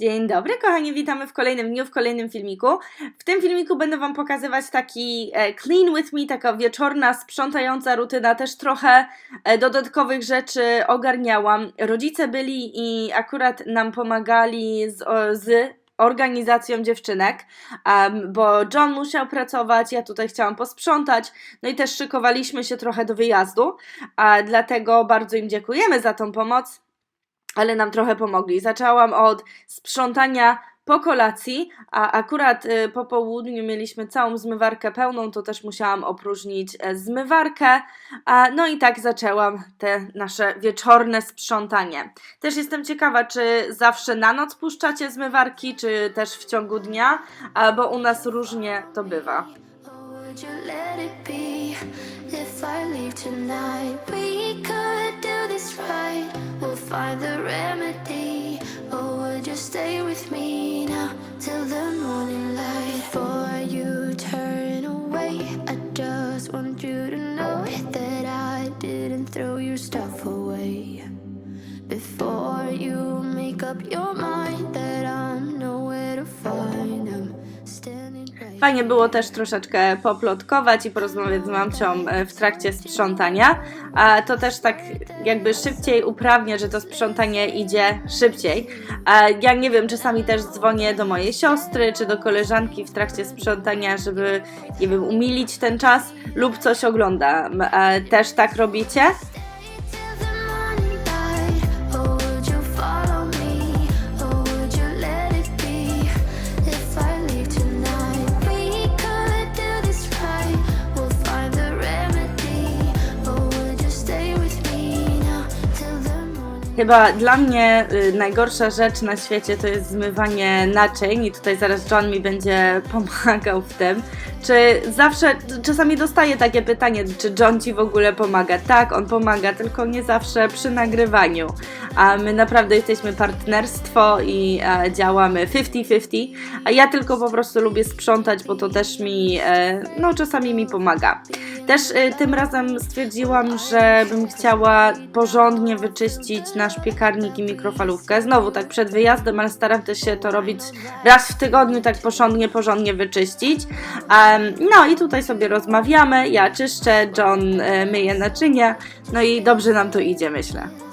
Dzień dobry, kochani, witamy w kolejnym dniu, w kolejnym filmiku. W tym filmiku będę Wam pokazywać taki e, clean with me, taka wieczorna, sprzątająca rutyna. Też trochę e, dodatkowych rzeczy ogarniałam. Rodzice byli i akurat nam pomagali z, z organizacją dziewczynek, bo John musiał pracować, ja tutaj chciałam posprzątać, no i też szykowaliśmy się trochę do wyjazdu, dlatego bardzo im dziękujemy za tą pomoc ale nam trochę pomogli. Zaczęłam od sprzątania po kolacji, a akurat y, po południu mieliśmy całą zmywarkę pełną, to też musiałam opróżnić e, zmywarkę. No i tak zaczęłam te nasze wieczorne sprzątanie. Też jestem ciekawa, czy zawsze na noc puszczacie zmywarki, czy też w ciągu dnia, bo u nas różnie to bywa. Would you let it be if I leave tonight? We could do this right. We'll find the remedy. Or would you stay with me now till the morning light? Before you turn away, I just want you to know that I didn't throw your stuff away. Before you make up your mind Fajnie było też troszeczkę poplotkować i porozmawiać z mamcią e, w trakcie sprzątania. A to też tak jakby szybciej uprawnia, że to sprzątanie idzie szybciej. A ja nie wiem, czasami też dzwonię do mojej siostry czy do koleżanki w trakcie sprzątania, żeby nie wiem, umilić ten czas lub coś oglądam. E, Też tak robicie? Chyba dla mnie y, najgorsza rzecz na świecie to jest zmywanie naczyń i tutaj zaraz John mi będzie pomagał w tym. Czy zawsze, czasami dostaję takie pytanie, czy John ci w ogóle pomaga? Tak, on pomaga, tylko nie zawsze przy nagrywaniu. A my naprawdę jesteśmy partnerstwo i e, działamy 50-50, a ja tylko po prostu lubię sprzątać, bo to też mi, e, no czasami mi pomaga. Też e, tym razem stwierdziłam, że bym chciała porządnie wyczyścić nasz piekarnik i mikrofalówkę. Znowu tak przed wyjazdem, ale staram się to robić raz w tygodniu, tak porządnie, porządnie wyczyścić. Em, no i tutaj sobie rozmawiamy, ja czyszczę, John e, myje naczynia, no i dobrze nam to idzie, myślę.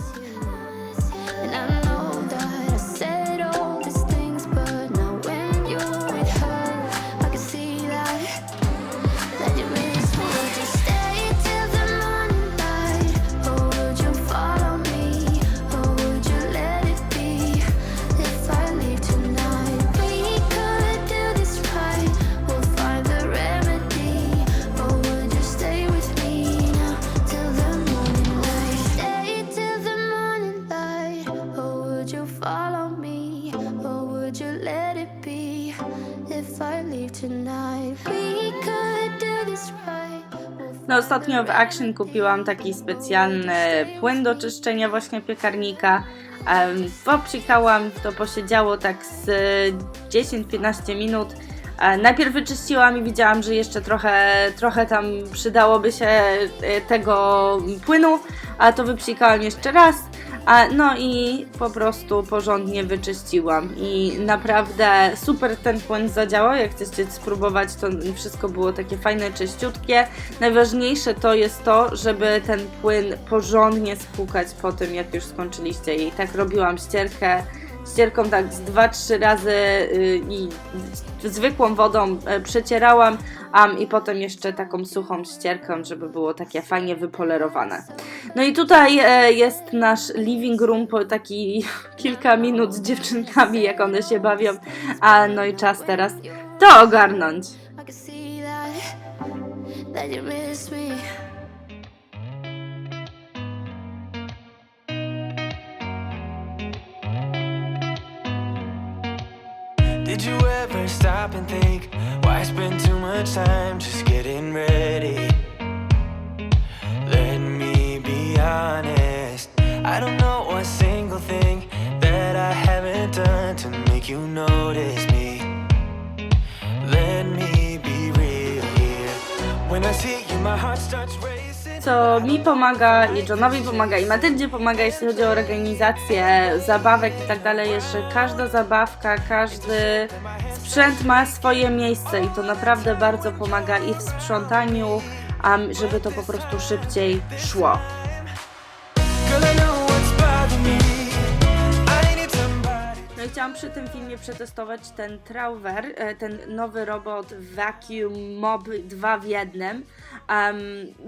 No ostatnio w Action kupiłam taki specjalny płyn do czyszczenia właśnie piekarnika. Popsikałam, to posiedziało tak z 10-15 minut. E, najpierw wyczyściłam i widziałam, że jeszcze trochę, trochę tam przydałoby się e, tego płynu, a to wypsikałam jeszcze raz. A, no i po prostu porządnie wyczyściłam i naprawdę super ten płyn zadziałał. Jak chcecie spróbować, to wszystko było takie fajne, czyściutkie. Najważniejsze to jest to, żeby ten płyn porządnie spłukać po tym, jak już skończyliście. I tak robiłam ścierkę ścierką tak z 2-3 razy y, i zwykłą wodą e, przecierałam am, i potem jeszcze taką suchą ścierką, żeby było takie fajnie wypolerowane. No i tutaj e, jest nasz living room po taki kilka minut z dziewczynkami, jak one się bawią, a no i czas teraz to ogarnąć. Stop and think why spend too much time just getting ready? Let me be honest. I don't know single thing that I haven't done to make you notice me. Let me be real here. When I see you, my heart starts racing. co mi pomaga i Johnowi pomaga i Matyldzie pomaga, jeśli chodzi o organizację zabawek i tak dalej, jest, że każda zabawka, każdy sprzęt ma swoje miejsce i to naprawdę bardzo pomaga i w sprzątaniu, um, żeby to po prostu szybciej szło. No i chciałam przy tym filmie przetestować ten Trauver, e, ten nowy robot Vacuum Mob 2 w jednym. Em,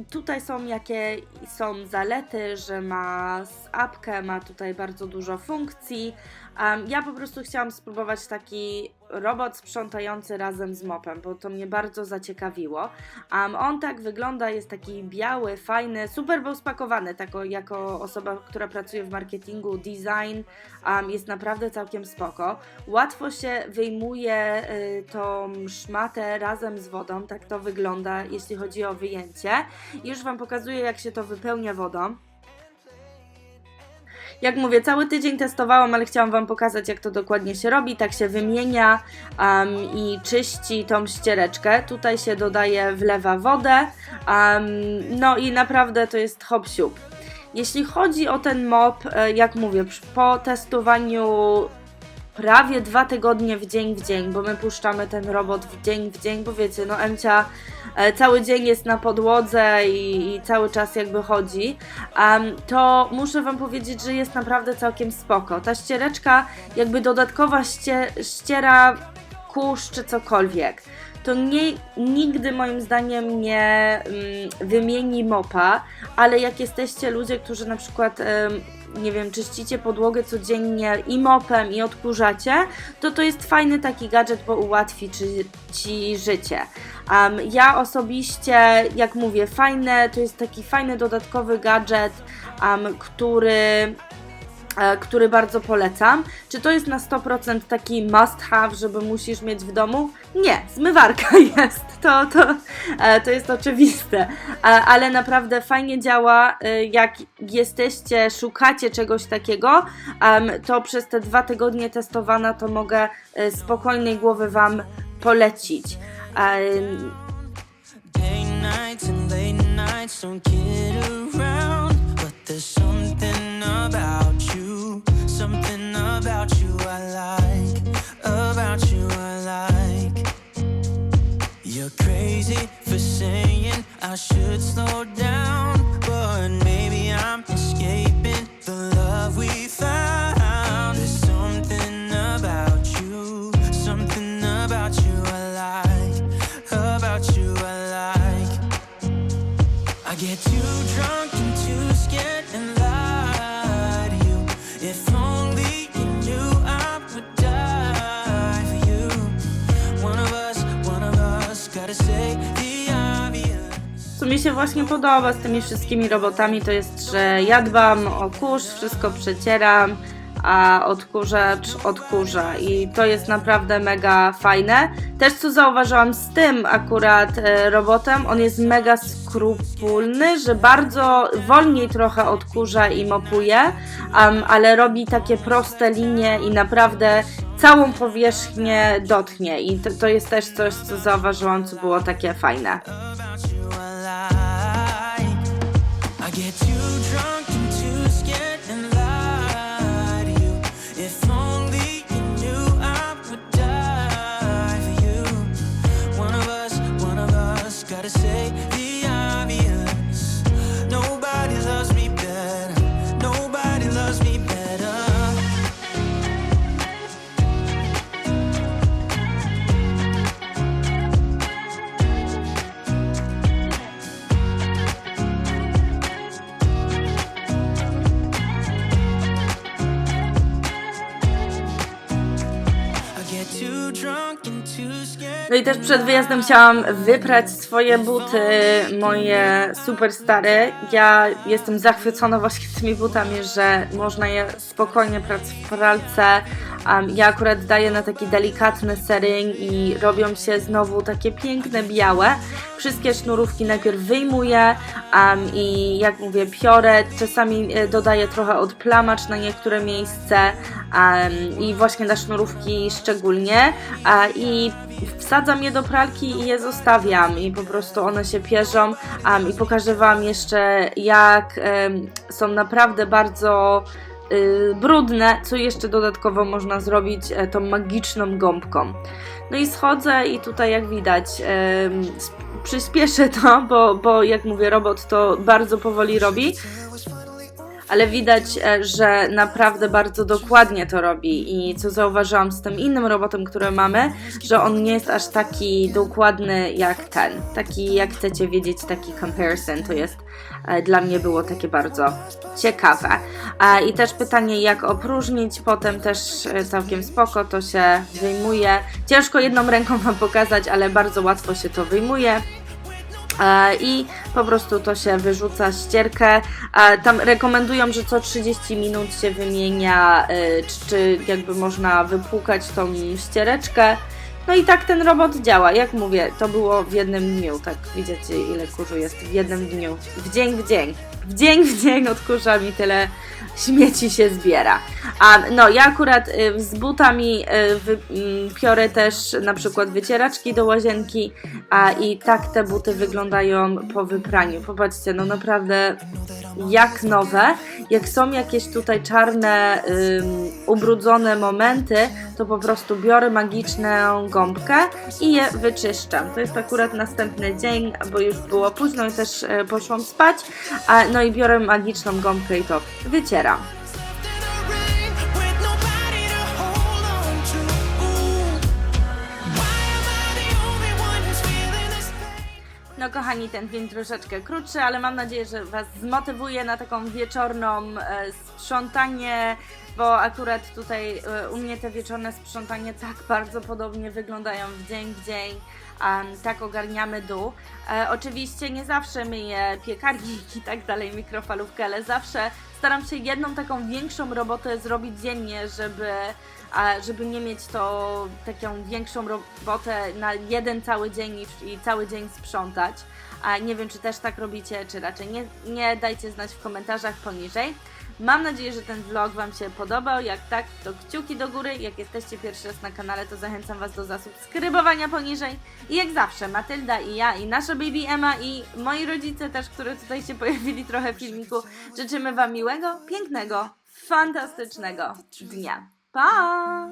tutaj są jakie są zalety, że ma z apkę, ma tutaj bardzo dużo funkcji. Em, ja po prostu chciałam spróbować taki robot sprzątający razem z mopem, bo to mnie bardzo zaciekawiło. Um, on tak wygląda, jest taki biały, fajny, super spakowany, tako, jako osoba, która pracuje w marketingu, design, um, jest naprawdę całkiem spoko. Łatwo się wyjmuje y, tą szmatę razem z wodą, tak to wygląda, jeśli chodzi o wyjęcie. Już Wam pokazuję, jak się to wypełnia wodą. Jak mówię, cały tydzień testowałam, ale chciałam Wam pokazać, jak to dokładnie się robi. Tak się wymienia um, i czyści tą ściereczkę. Tutaj się dodaje, wlewa wodę. Um, no i naprawdę to jest hop siup. Jeśli chodzi o ten mop, e, jak mówię, po testowaniu prawie dwa tygodnie w dzień w dzień, bo my puszczamy ten robot w dzień w dzień, bo wiecie, no Emcia e, cały dzień jest na podłodze i, i cały czas jakby chodzi, em, to muszę Wam powiedzieć, że jest naprawdę całkiem spoko. Ta ściereczka jakby dodatkowa ście, ściera kurz czy cokolwiek. To nie, nigdy moim zdaniem nie mm, wymieni mopa, ale jak jesteście ludzie, którzy na przykład nie wiem, czyścicie podłogę codziennie i mopem, i odkurzacie, to to jest fajny taki gadżet, bo ułatwi ci, ci życie. Um, ja osobiście, jak mówię, fajne, to jest taki fajny dodatkowy gadżet, um, który który bardzo polecam. Czy to jest na 100% taki must have, żeby musisz mieć w domu? Nie, zmywarka jest. To, to, e, to jest oczywiste. E, Ale naprawdę fajnie działa. e, Jak jesteście, szukacie czegoś takiego, to przez te dwa tygodnie testowana to mogę e, spokojnej głowy Wam polecić. Don't get around, but there's something about something about you I like, się właśnie podoba z tymi wszystkimi robotami, to jest, że ja dbam o kurz, wszystko przecieram, a odkurzacz odkurza i to jest naprawdę mega fajne. Też co zauważyłam z tym akurat e, robotem, on jest mega skrupulny, że bardzo wolniej trochę odkurza i mopuje, am, ale robi takie proste linie i naprawdę całą powierzchnię dotknie i to, to jest też coś, co zauważyłam, co było takie fajne. No i też przed wyjazdem chciałam wyprać swoje buty, moje super stare. Ja jestem zachwycona właśnie tymi butami, że można je spokojnie prać w pralce Um, ja akurat daję na taki delikatny sering i robią się znowu takie piękne białe. Wszystkie sznurówki najpierw wyjmuję um, i jak mówię piorę, czasami e, dodaję trochę odplamacz na niektóre miejsce um, i właśnie na sznurówki szczególnie a, i wsadzam je do pralki i je zostawiam i po prostu one się pierzą um, i pokażę Wam jeszcze jak em, są naprawdę bardzo brudne, co jeszcze dodatkowo można zrobić e, tą magiczną gąbką. No i schodzę i tutaj jak widać sp- przyspieszę to, bo, bo jak mówię robot to bardzo powoli robi, ale widać, e, że naprawdę bardzo dokładnie to robi i co zauważyłam z tym innym robotem, który mamy, że on nie jest aż taki dokładny jak ten. Taki, jak chcecie wiedzieć, taki comparison to jest e, dla mnie było takie bardzo ciekawe. I też pytanie, jak opróżnić, potem też e, całkiem spoko, to się wyjmuje. Ciężko jedną ręką Wam pokazać, ale bardzo łatwo się to wyjmuje. E, i po prostu to się wyrzuca ścierkę. E, Tam rekomendują, że co 30 minut się wymienia, e, czy, jakby można wypłukać tą ściereczkę. No i tak ten robot działa. Jak mówię, to było w jednym dniu. Tak widzicie, ile kurzu jest w jednym dniu. W dzień w dzień. W dzień w dzień odkurzam i tyle śmieci się zbiera. A no, ja akurat y, z butami y, wy, mm, piorę też na przykład wycieraczki do łazienki, a i tak te buty wyglądają po wypraniu. Popatrzcie, no naprawdę jak nowe. Jak są jakieś tutaj czarne, ubrudzone momenty, to po prostu biorę magiczną gąbkę i je wyczyszczam. To jest akurat następny dzień, bo już było późno i też e, poszłam spać. A, no i biorę magiczną gąbkę i to wycieram. No kochani, ten film troszeczkę krótszy, ale mam nadzieję, że Was zmotywuje na taką wieczorną e, sprzątanie, bo akurat tutaj e, u mnie te wieczorne sprzątanie tak bardzo podobnie wyglądają w dzień w dzień. em, tak ogarniamy dół. E, oczywiście nie zawsze myję piekarnik i tak dalej, mikrofalówkę, ale zawsze staram się jedną taką większą robotę zrobić dziennie, żeby żeby nie mieć to taką większą robotę na jeden cały dzień i, cały dzień sprzątać. Nie wiem, czy też tak robicie, czy raczej nie, nie dajcie znać w komentarzach poniżej. Mam nadzieję, że ten vlog Wam się podobał. Jak tak, to kciuki do góry. Jak jesteście pierwszy raz na kanale, to zachęcam Was do zasubskrybowania poniżej. I jak zawsze, Matylda i ja, i nasza baby Emma, i moi rodzice też, którzy tutaj się pojawili trochę w filmiku, życzymy Wam miłego, pięknego, fantastycznego dnia. Pa!